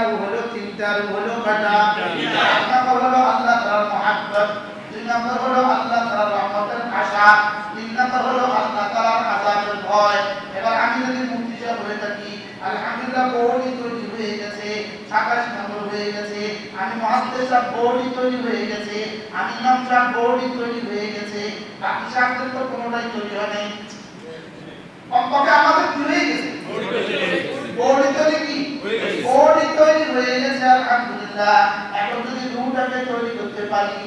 রু হলো তিনটা রু হলো কটা এক নম্বর হলো আল্লাহ তাআলার মহাব্বত। দুই নম্বর হলো আল্লাহ তাআলার রহমতের আশা। তিন নম্বর হলো আল্লাহ তাআলার আযাবের ভয়। এবার আমি যদি মুক্তি হয়ে থাকি আলহামদুলিল্লাহ বৌড়ি তৈরি হয়ে গেছে সাতাশ নম্বর হয়ে গেছে। আমি মহাদ্দেশ সাহেব বৌড়ি তৈরি হয়ে গেছে আমি ইমাম সাহেব বৌড়ি তৈরি হয়ে গেছে। বাকি সাহেবদের তো কোনোটাই তৈরি হয় নাই। কমপক্ষে আমাদের হয়ে গেছে বৌড়ি তৈরি কি বৌড়ি তৈরি হয়ে গেছে এখন যদি তৈরি করতে পারি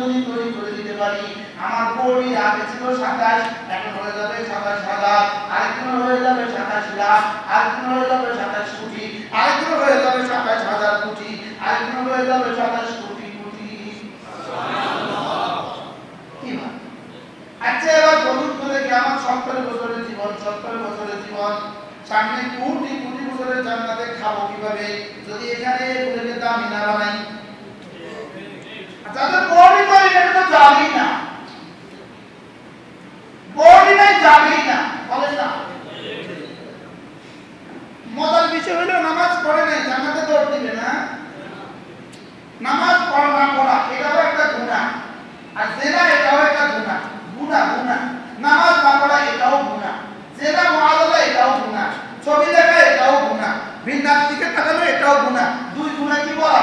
যদি তৈরি করে দিতে পারি, আমার আগে ছিল সাতাশ, এখন হয়ে যাবে হয়ে যাবে সাতাশ লাখ হয়ে যাবে সাতাশ কোটি হয়ে যাবে সাতাশ হাজার কোটি হয়ে যাবে সাতাশ কোটি কোটি। কি আচ্ছা এবার বলুন তো দেখি আমার সত্তর বছরের জীবন, সত্তর বছরের জীবন, সামনে কোটি বছরের জান্নাতে খাব কীভাবে? যদি এখানে বলে দামি না বানাই? যাদের বডি তৈরি এটা তো যাবেই না। বডি নাই, যাবেই না। বলে না। মজার বিষয় হলো, নামাজ পড়ে নাই, জান্নাতে দৌড় দিবে না। নামাজ পড়া না পড়া, এটাও একটা গুনাহ। আর জেনা, এটাও একটা গুনাহ। গুনাহ গুনাহ। নামাজ না পড়া, এটাও গুনাহ। জেনা মুআদালা এটাও গুনাহ। ছবি গুনাহ ভিন্নার দিকে তাকানো এটাও গুণা দুই গুণা কি বলা?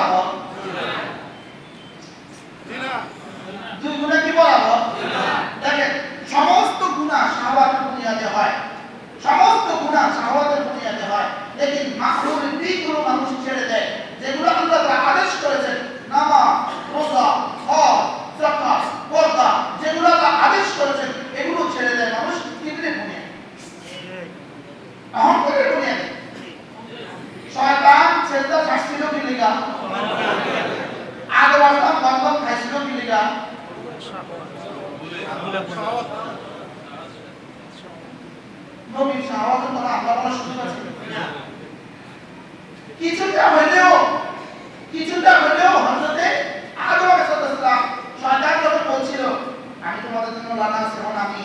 আমি তোমাদের জন্য লানা আমি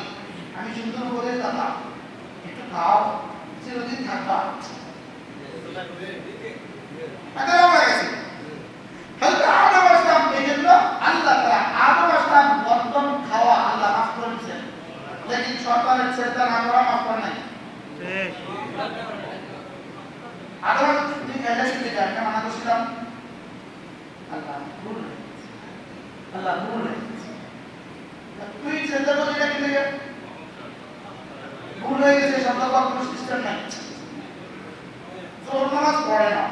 আমি সুন্দর উপদেশ দাতা একটু খাও চিরদিন থাকবা এটা হয়ে গেছে হযরত আদম আলাইহিস সালাম এই জন্য আল্লাহ তাআলা আদম আলাইহিস সালাম বর্তন খাওয়া আল্লাহ মাফ করে দিয়েছেন লেকিন শয়তানের ছেলেটা না করা মাফ করে নাই আদম তুমি খাইলে কি একটা মানা করছিলাম আল্লাহ ভুল আল্লাহ ভুল তুই চিন্তা করলি না কি ভুল হয়ে গেছে শব্দ কোনো সিস্টেম নাই জোর নামাজ পড়ে না।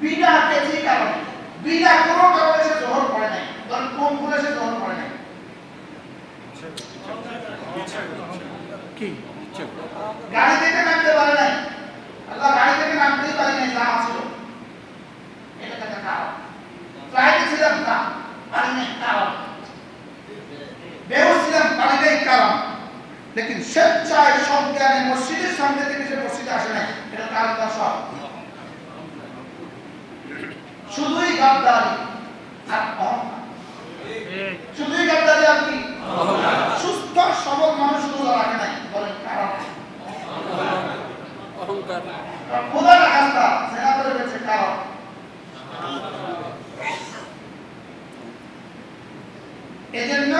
বিনা কেজি কারণে বিনা কোনো কারণে সে জোহর পড়ে নাই। ধর কোন ভুলে সে জোহর পড়ে নাই? গাড়ি থেকে নামতে পারে নাই। আল্লাহ গাড়ি থেকে নামতেই পারে নাই, যা ছিল। মসজিদের সামনে থেকে সে মসজিদে আসে নাই। এটা সব। শুধুই গাদ্দারি। ডাক্তার খোদার আস্থা সেনাদের কাছে কারণ এজন্য